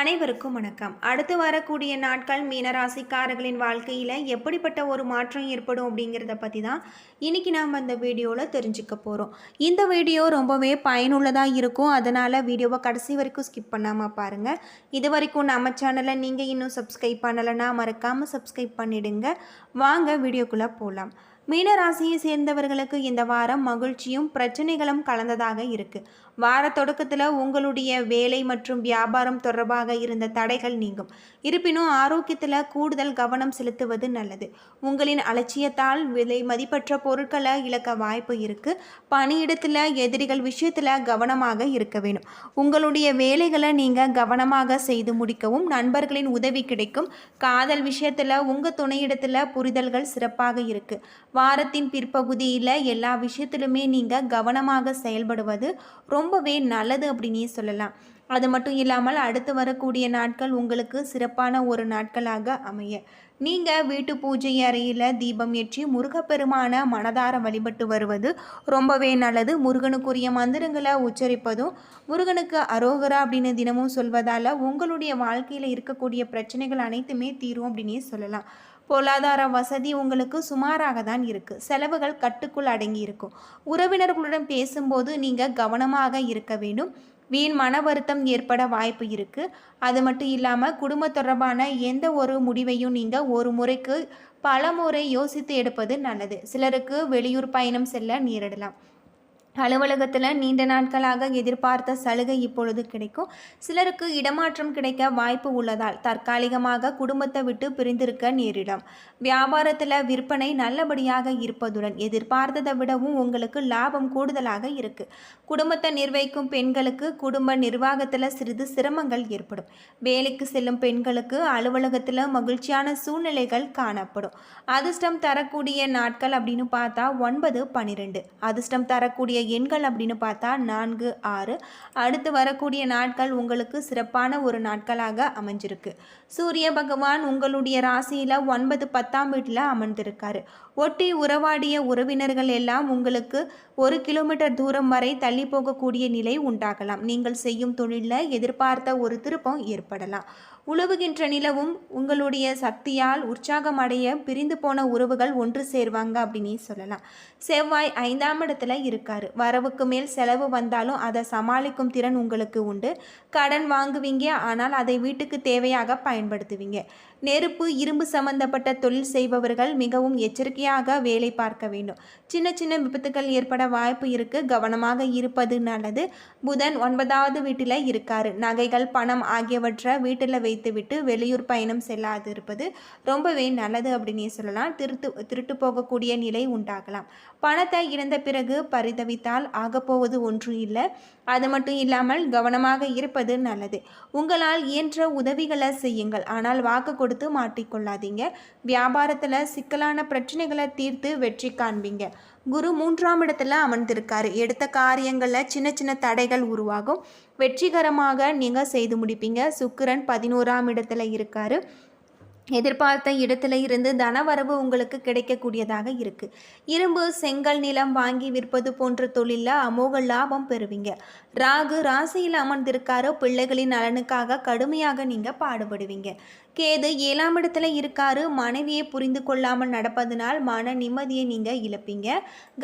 அனைவருக்கும் வணக்கம். அடுத்து வரக்கூடிய நாட்கள் மீனராசிக்காரர்களின் வாழ்க்கையில் எப்படிப்பட்ட ஒரு மாற்றம் ஏற்படும் அப்படிங்கிறத பற்றி தான் இன்றைக்கி நாம் அந்த வீடியோவில் தெரிஞ்சுக்க போகிறோம் இந்த வீடியோ ரொம்பவே பயனுள்ளதாக இருக்கும். அதனால் வீடியோவை கடைசி வரைக்கும் ஸ்கிப் பண்ணாமல் பாருங்கள் இது வரைக்கும் நம்ம சேனலை நீங்கள் இன்னும் சப்ஸ்கிரைப் பண்ணலைன்னா மறக்காமல் சப்ஸ்கிரைப் பண்ணிடுங்க. வாங்க வீடியோக்குள்ளே போகலாம் மீனராசியை சேர்ந்தவர்களுக்கு இந்த வாரம் மகிழ்ச்சியும் பிரச்சனைகளும் கலந்ததாக இருக்குது வார தொடக்கத்தில் உங்களுடைய வேலை மற்றும் வியாபாரம் தொடர்பாக இருந்த தடைகள் நீங்கும். இருப்பினும் ஆரோக்கியத்தில் கூடுதல் கவனம் செலுத்துவது நல்லது. உங்களின் அலட்சியத்தால் விலை மதிப்பற்ற பொருட்களை இழக்க வாய்ப்பு இருக்குது பணியிடத்தில் எதிரிகள் விஷயத்தில் கவனமாக இருக்க வேணும் உங்களுடைய வேலைகளை நீங்கள் கவனமாக செய்து முடிக்கவும் நண்பர்களின் உதவி கிடைக்கும். காதல் விஷயத்தில் உங்கள் துணையிடத்தில் புரிதல்கள் சிறப்பாக இருக்குது வாரத்தின் பிற்பகுதியில் எல்லா விஷயத்திலுமே நீங்கள் கவனமாக செயல்படுவது ரொம்பவே நல்லது அப்படின்னே சொல்லலாம். அது மட்டும் இல்லாமல் அடுத்து வரக்கூடிய நாட்கள் உங்களுக்கு சிறப்பான ஒரு நாட்களாக அமைய. நீங்கள் வீட்டு பூஜை அறையில் தீபம் ஏற்றி முருகப்பெருமான மனதார வழிபட்டு வருவது ரொம்பவே நல்லது. முருகனுக்குரிய மந்திரங்களை உச்சரிப்பதும் முருகனுக்கு அரோகரா அப்படின்னு தினமும் சொல்வதால் உங்களுடைய வாழ்க்கையில் இருக்கக்கூடிய பிரச்சனைகள் அனைத்துமே தீரும் அப்படின்னே சொல்லலாம். பொருளாதார வசதி உங்களுக்கு சுமாராக தான் இருக்குது செலவுகள் கட்டுக்குள் அடங்கி இருக்கும். உறவினர்களுடன் பேசும்போது நீங்கள் கவனமாக இருக்க வேண்டும். வீண் மன வருத்தம் ஏற்பட வாய்ப்பு இருக்குது அது மட்டும் இல்லாமல் குடும்ப தொடர்பான எந்த ஒரு முடிவையும் நீங்கள் ஒரு முறைக்கு பல முறை யோசித்து எடுப்பது நல்லது. சிலருக்கு வெளியூர் பயணம் செல்ல நேரிடலாம். அலுவலகத்தில் நீண்ட நாட்களாக எதிர்பார்த்த சலுகை இப்பொழுது கிடைக்கும். சிலருக்கு இடமாற்றம் கிடைக்க வாய்ப்பு உள்ளதால் தற்காலிகமாக குடும்பத்தை விட்டு பிரிந்திருக்க நேரிடும். வியாபாரத்தில் விற்பனை நல்லபடியாக இருப்பதுடன் எதிர்பார்த்ததை விடவும் உங்களுக்கு லாபம் கூடுதலாக இருக்கு. குடும்பத்தை நிர்வகிக்கும் பெண்களுக்கு குடும்ப நிர்வாகத்தில் சிறிது சிரமங்கள் ஏற்படும். வேலைக்கு செல்லும் பெண்களுக்கு அலுவலகத்தில் மகிழ்ச்சியான சூழ்நிலைகள் காணப்படும். அதிர்ஷ்டம் தரக்கூடிய நாட்கள் அப்படின்னு பார்த்தா ஒன்பது பன்னிரெண்டு அதிர்ஷ்டம் தரக்கூடிய எண்கள் அப்படின்னு பார்த்தா நான்கு ஆறு. அடுத்து வரக்கூடிய நாட்கள் உங்களுக்கு சிறப்பான ஒரு நாட்களாக அமைஞ்சிருக்கு. சூரிய பகவான் உங்களுடைய ராசியில் ஒன்பது பத்தாம் வீட்டில் அமர்ந்திருக்காரு. ஒட்டி உறவாடிய உறவினர்கள் எல்லாம் உங்களுக்கு ஒரு கிலோமீட்டர் தூரம் வரை தள்ளி போகக்கூடிய நிலை உண்டாகலாம். நீங்கள் செய்யும் தொழிலில் எதிர்பார்த்த ஒரு திருப்பம் ஏற்படலாம். உழவுகின்ற நிலவும் உங்களுடைய சக்தியால் உற்சாகம் அடைய பிரிந்து போன உறவுகள் ஒன்று சேர்வாங்க அப்படின்னு சொல்லலாம். செவ்வாய் ஐந்தாம் இடத்துல இருக்காரு. வரவுக்கு மேல் செலவு வந்தாலும் அதை சமாளிக்கும் திறன் உங்களுக்கு உண்டு. கடன் வாங்குவீங்க ஆனால் அதை வீட்டுக்கு தேவையாக பயன்படுத்துவீங்க. நெருப்பு இரும்பு சம்பந்தப்பட்ட தொழில் செய்பவர்கள் மிகவும் எச்சரிக்கையாக வேலை பார்க்க வேண்டும். சின்ன சின்ன விபத்துகள் ஏற்பட வாய்ப்பு இருக்கு. கவனமாக இருப்பது நல்லது. புதன் ஒன்பதாவது வீட்டில் இருக்காரு. நகைகள் பணம் ஆகியவற்றை வீட்டில் வைத்துவிட்டு வெளியூர் பயணம் செல்லாது இருப்பது ரொம்பவே நல்லது அப்படின்னே சொல்லலாம். திருட்டு திருட்டு போகக்கூடிய நிலை உண்டாகலாம். பணத்தை இழந்த பிறகு பரிதவித்தால் ஆகப்போவது ஒன்றும் இல்லை. அது மட்டும் இல்லாமல் கவனமாக இருப்பது நல்லது. உங்களால் இயன்ற உதவிகளை செய்யுங்கள். ஆனால் வாக்கு கொடுத்து மாட்டிக்கொள்ளாதீங்க வியாபாரத்தில் சிக்கலான பிரச்சனைகளை தீர்த்து வெற்றி காண்பீங்க. குரு மூன்றாம் இடத்துல அமர்ந்திருக்காரு. எடுத்த காரியங்களில் சின்ன சின்ன தடைகள் உருவாகும். வெற்றிகரமாக நீங்கள் செய்து முடிப்பீங்க. சுக்கிரன் பதினோராம் இடத்துல இருக்காரு. எதிர்பார்த்த இடத்துல இருந்து தனவரவு உங்களுக்கு கிடைக்கக்கூடியதாக இருக்கு. இரும்பு செங்கல் நிலம் வாங்கி விற்பது போன்ற தொழிலில் அமோக லாபம் பெறுவீங்க. ராகு ராசியில் அமர்ந்திருக்காரோ பிள்ளைகளின் நலனுக்காக கடுமையாக நீங்கள் பாடுபடுவீங்க. கேது ஏழாம் இடத்துல இருக்காரு. மனைவியை புரிந்து கொள்ளாமல் நடப்பதனால் மன நிம்மதியை நீங்கள் இழப்பீங்க.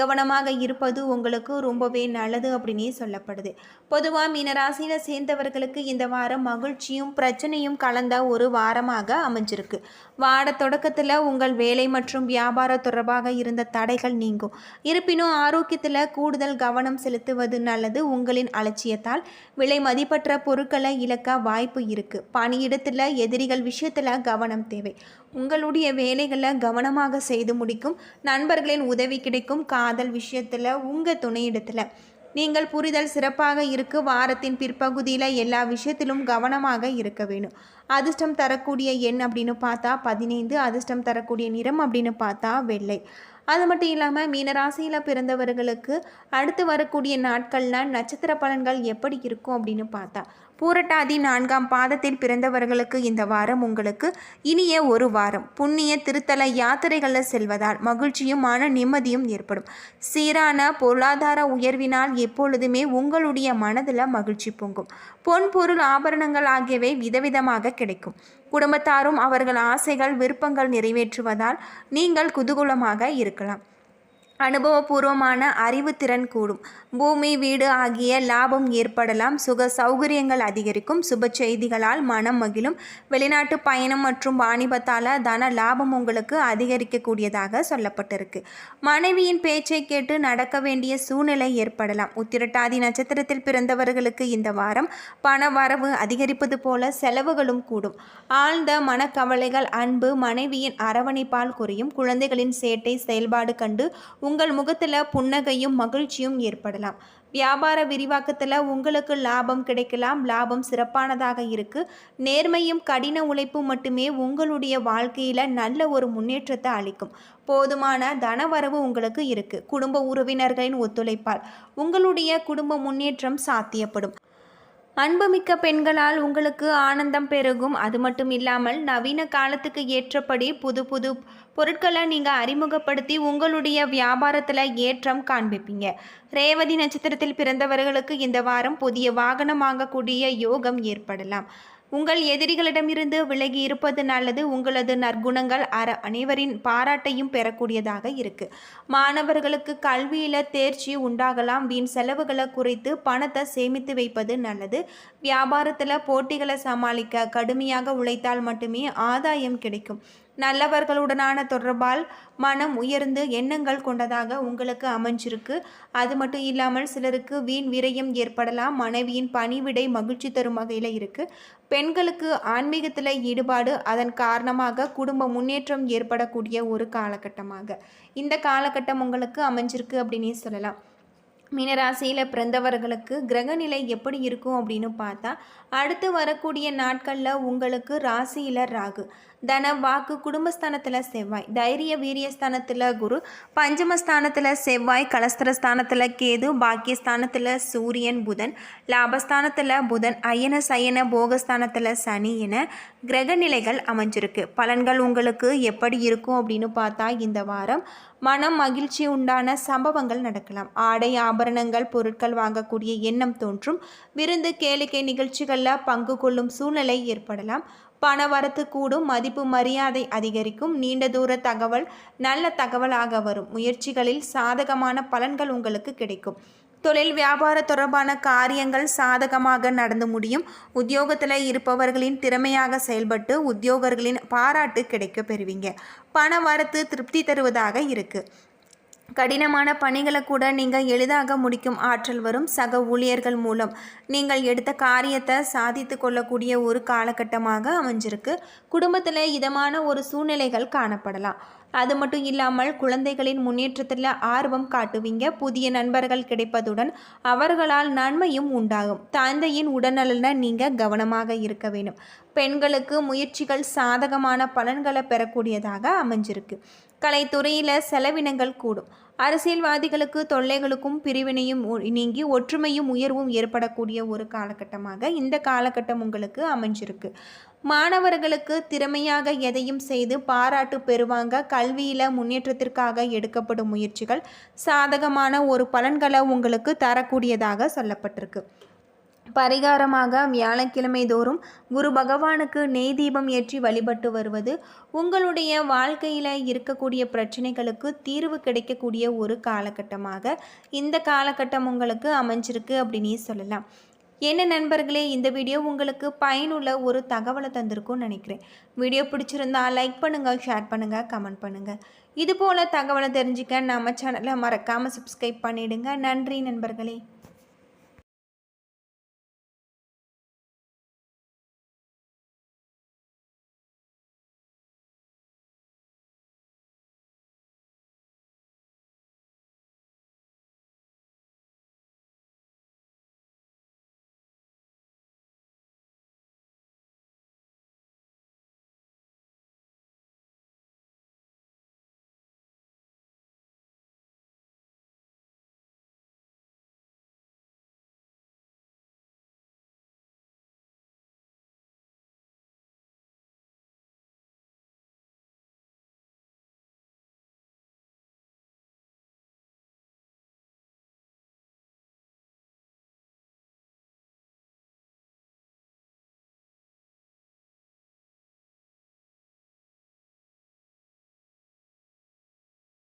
கவனமாக இருப்பது உங்களுக்கு ரொம்பவே நல்லது அப்படின்னே சொல்லப்படுது. பொதுவாக மீனராசியில் சேர்ந்தவர்களுக்கு இந்த வாரம் மகிழ்ச்சியும் பிரச்சனையும் கலந்த ஒரு வாரமாக அமைஞ்சிருக்கு. வார தொடக்கத்தில் உங்கள் வேலை மற்றும் வியாபார தொடர்பாக இருந்த தடைகள் நீங்கும். இருப்பினும் ஆரோக்கியத்தில் கூடுதல் கவனம் செலுத்துவது நல்லது. உங்களின் அலட்சியத்தால் விலை மதிப்பற்ற பொருட்களை இழக்க வாய்ப்பு இருக்குது பணியிடத்தில் எதிரிகள் விஷயத்தில் கவனம் தேவை. உங்களுடைய வேலைகளை கவனமாக செய்து முடிக்கும். நண்பர்களின் உதவி கிடைக்கும். காதல் விஷயத்தில் உங்கள் துணையிடத்தில். நீங்கள் புரிதல் சிறப்பாக இருக்கு. வாரத்தின் பிற்பகுதியில் எல்லா விஷயத்திலும் கவனமாக இருக்க வேணும். அதிர்ஷ்டம் தரக்கூடிய எண் அப்படின்னு பார்த்தா பதினைந்து. அதிர்ஷ்டம் தரக்கூடிய நிறம் அப்படின்னு பார்த்தா வெள்ளை. அது மட்டும் இல்லாமல் மீனராசியில் பிறந்தவர்களுக்கு அடுத்து வரக்கூடிய நாட்களில் நட்சத்திர பலன்கள் எப்படி இருக்கும் அப்படின்னு பார்த்தா பூரட்டாதி நான்காம் பாதத்தில் பிறந்தவர்களுக்கு இந்த வாரம் உங்களுக்கு இனிய ஒரு வாரம். புண்ணிய திருத்தல யாத்திரைகளில் செல்வதால் மகிழ்ச்சியும் மன நிம்மதியும் ஏற்படும். சீரான பொருளாதார உயர்வினால் எப்பொழுதுமே உங்களுடைய மனதில் மகிழ்ச்சி பொங்கும். பொன் பொருள் ஆபரணங்கள் ஆகியவை விதவிதமாக கிடைக்கும். குடும்பத்தாரும் அவர்கள் ஆசைகள் விருப்பங்கள் நிறைவேற்றுவதால் நீங்கள் குதூகூலமாக இருக்கலாம். அனுபவபூர்வமான அறிவுத்திறன் கூடும். பூமி வீடு ஆகிய லாபம் ஏற்படலாம். சுக சௌகரியங்கள் அதிகரிக்கும். சுப செய்திகளால் மனம் மகிழும். வெளிநாட்டு பயணம் மற்றும் வாணிபத்தால் தன லாபம் உங்களுக்கு அதிகரிக்கக்கூடியதாக சொல்லப்பட்டிருக்கு. மனைவியின் பேச்சை கேட்டு நடக்க வேண்டிய சூழ்நிலை ஏற்படலாம். உத்திரட்டாதி நட்சத்திரத்தில் பிறந்தவர்களுக்கு இந்த வாரம் பண வரவு அதிகரிப்பது போல செலவுகளும் கூடும். ஆழ்ந்த மனக்கவலைகள் அன்பு மனைவியின் அரவணைப்பால் குறையும். குழந்தைகளின் சேட்டை செயல்பாடு கண்டு உங்கள் முகத்தில் புன்னகையும் மகிழ்ச்சியும் ஏற்படலாம். வியாபார விரிவாக்கத்தில் உங்களுக்கு லாபம் கிடைக்கலாம். லாபம் சிறப்பானதாக இருக்குது நேர்மையும் கடின உழைப்பும் மட்டுமே உங்களுடைய வாழ்க்கையில் நல்ல ஒரு முன்னேற்றத்தை அளிக்கும். போதுமான தனவரவு உங்களுக்கு இருக்குது குடும்ப உறவினர்களின் ஒத்துழைப்பால் உங்களுடைய குடும்ப முன்னேற்றம் சாத்தியப்படும். அன்புமிக்க பெண்களால் உங்களுக்கு ஆனந்தம் பெருகும். அது மட்டும் இல்லாமல் நவீன காலத்துக்கு ஏற்றபடி புது புது பொருட்களை நீங்கள் அறிமுகப்படுத்தி உங்களுடைய வியாபாரத்தில் ஏற்றம் காண்பிப்பீங்க. ரேவதி நட்சத்திரத்தில் பிறந்தவர்களுக்கு இந்த வாரம் புதிய வாகனம் வாங்கக்கூடிய யோகம் ஏற்படலாம். உங்கள் எதிரிகளிடமிருந்து விலகி இருப்பது நல்லது. உங்களது நற்குணங்கள் அற அனைவரின் பாராட்டையும் பெறக்கூடியதாக இருக்கு. மாணவர்களுக்கு கல்வியில் தேர்ச்சி உண்டாகலாம். வீண் செலவுகளை குறைத்து பணத்தை சேமித்து வைப்பது நல்லது. வியாபாரத்தில் போட்டிகளை சமாளிக்க கடுமையாக உழைத்தால் மட்டுமே ஆதாயம் கிடைக்கும். நல்லவர்களுடனான தொடர்பால் மனம் உயர்ந்து எண்ணங்கள் கொண்டதாக உங்களுக்கு அமைஞ்சிருக்கு. அது மட்டும் இல்லாமல் சிலருக்கு வீண் விரயம் ஏற்படலாம் மனைவியின் பணிவிடை மகிழ்ச்சி தரும் வகையில் இருக்குது பெண்களுக்கு ஆன்மீகத்தில் ஈடுபாடு அதன் காரணமாக குடும்ப முன்னேற்றம் ஏற்படக்கூடிய ஒரு காலகட்டமாக. இந்த காலகட்டம் உங்களுக்கு அமைஞ்சிருக்கு அப்படின்னே சொல்லலாம். மீனராசியில் பிறந்தவர்களுக்கு கிரகநிலை எப்படி இருக்கும் அப்படின்னு பார்த்தா அடுத்து வரக்கூடிய நாட்களில் உங்களுக்கு ராசியில் ராகு. தன வாக்கு குடும்பஸ்தானத்தில் செவ்வாய். தைரிய வீரியஸ்தானத்தில் குரு. பஞ்சமஸ்தானத்தில் செவ்வாய். கலஸ்திரஸ்தானத்தில் கேது. பாக்கியஸ்தானத்தில் சூரியன் புதன். லாபஸ்தானத்தில் புதன். அயன சயன போகஸ்தானத்தில் சனி என கிரகநிலைகள் அமைஞ்சிருக்கு. பலன்கள் உங்களுக்கு எப்படி இருக்கும் அப்படின்னு பார்த்தா இந்த வாரம் மனம் மகிழ்ச்சி உண்டான சம்பவங்கள் நடக்கலாம். ஆடை ஆப ஆபரணங்கள் பொருட்கள் வாங்கக்கூடிய எண்ணம் தோன்றும். விருந்து கேளிக்கை நிகழ்ச்சிகளில் பங்கு கொள்ளும் சூழ்நிலை ஏற்படலாம். பண வரத்து கூடும் மதிப்பு மரியாதை அதிகரிக்கும். நீண்ட தூர தகவல் நல்ல தகவலாக வரும். முயற்சிகளில் சாதகமான பலன்கள் உங்களுக்கு கிடைக்கும். தொழில் வியாபார தொடர்பான காரியங்கள் சாதகமாக நடந்து முடியும். உத்தியோகத்தில் இருப்பவர்களின் திறமையாக செயல்பட்டு உத்தியோகர்களின் பாராட்டு கிடைக்க பெறுவீங்க. பண வரத்து திருப்தி தருவதாக இருக்குது கடினமான பணிகளை கூட நீங்கள் எளிதாக முடிக்கும் ஆற்றல் வரும் சக ஊழியர்கள் மூலம். நீங்கள் எடுத்த காரியத்தை சாதித்து கொள்ளக்கூடிய ஒரு காலகட்டமாக அமைஞ்சிருக்கு. குடும்பத்தில் இதமான ஒரு சூழ்நிலைகள் காணப்படலாம். அது மட்டும் இல்லாமல் குழந்தைகளின் முன்னேற்றத்தில் ஆர்வம் காட்டுவீங்க. புதிய நண்பர்கள் கிடைப்பதுடன் அவர்களால் நன்மையும் உண்டாகும். தந்தையின் உடல்நலனை நீங்கள் கவனமாக இருக்க வேண்டும். பெண்களுக்கு முயற்சிகள் சாதகமான பலன்களை பெறக்கூடியதாக அமைஞ்சிருக்கு. கலைத்துறையில் செலவினங்கள் கூடும். அரசியல்வாதிகளுக்கு தொல்லைகளுக்கும் பிரிவினையும் நீங்கி ஒற்றுமையும் உயர்வும் ஏற்படக்கூடிய ஒரு காலகட்டமாக இந்த காலகட்டம் உங்களுக்கு அமைஞ்சிருக்கு. மாணவர்களுக்கு திறமையாக எதையும் செய்து பாராட்டு பெறுவாங்க. கல்வியில் முன்னேற்றத்திற்காக எடுக்கப்படும் முயற்சிகள் சாதகமான ஒரு பலன்களை உங்களுக்கு தரக்கூடியதாக சொல்லப்பட்டிருக்கு. பரிகாரமாக வியாழக்கிழமை தோறும் குரு பகவானுக்கு நெய் தீபம் ஏற்றி வழிபட்டு வருவது உங்களுடைய வாழ்க்கையில் இருக்கக்கூடிய பிரச்சனைகளுக்கு தீர்வு கிடைக்கக்கூடிய ஒரு காலகட்டமாக இந்த காலகட்டம் உங்களுக்கு அமைஞ்சிருக்கு அப்படின்னே சொல்லலாம். என்ன நண்பர்களே இந்த வீடியோ உங்களுக்கு பயனுள்ள ஒரு தகவலை தந்திருக்கும்னு நினைக்கிறேன். வீடியோ பிடிச்சிருந்தா லைக் பண்ணுங்கள் ஷேர் பண்ணுங்கள் கமெண்ட் பண்ணுங்கள் இது போல் தகவலை தெரிஞ்சுக்க நம்ம சேனலை மறக்காமல் சப்ஸ்கிரைப் பண்ணிவிடுங்க நன்றி நண்பர்களே.